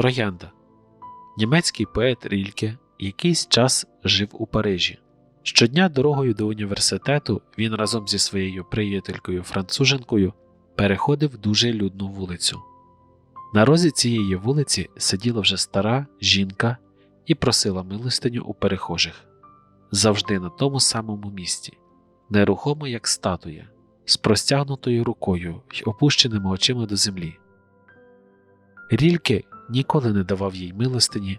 Троянда. Німецький поет Рільке якийсь час жив у Парижі. Щодня дорогою до університету він разом зі своєю приятелькою француженкою переходив дуже людну вулицю. На розі цієї вулиці сиділа вже стара жінка і просила милостиню у перехожих завжди на тому самому місці, нерухомо як статуя, з простягнутою рукою й опущеними очима до землі. Рільке ніколи не давав їй милостині,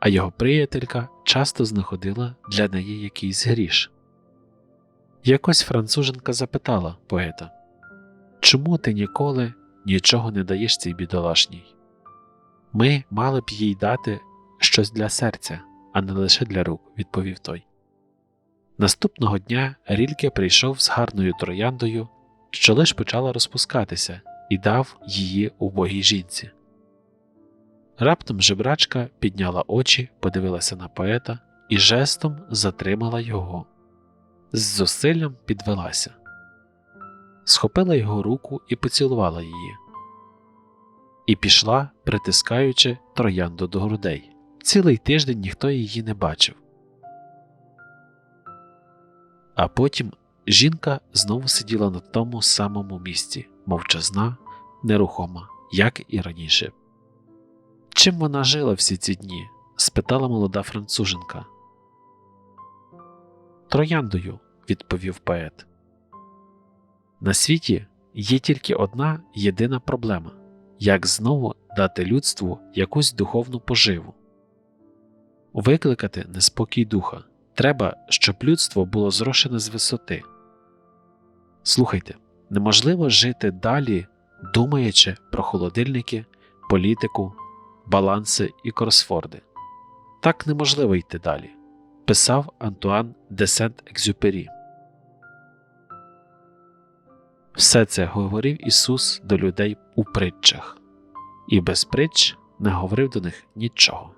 а його приятелька часто знаходила для неї якийсь гріш. Якось француженка запитала поета Чому ти ніколи нічого не даєш цій бідолашній? Ми мали б їй дати щось для серця, а не лише для рук, відповів той. Наступного дня Рільке прийшов з гарною трояндою, що лиш почала розпускатися, і дав її убогій жінці. Раптом жебрачка підняла очі, подивилася на поета і жестом затримала його. З зусиллям підвелася, схопила його руку і поцілувала її, і пішла, притискаючи троянду до грудей. Цілий тиждень ніхто її не бачив. А потім жінка знову сиділа на тому самому місці, мовчазна, нерухома, як і раніше. Чим вона жила всі ці дні? спитала молода француженка. Трояндою, відповів поет. На світі є тільки одна єдина проблема як знову дати людству якусь духовну поживу, викликати неспокій духа. Треба, щоб людство було зрошене з висоти. Слухайте, неможливо жити далі, думаючи про холодильники, політику, баланси і кросфорди. Так неможливо йти далі, писав Антуан де Сент-Екзюпері. Все це говорив Ісус до людей у притчах, і без притч не говорив до них нічого.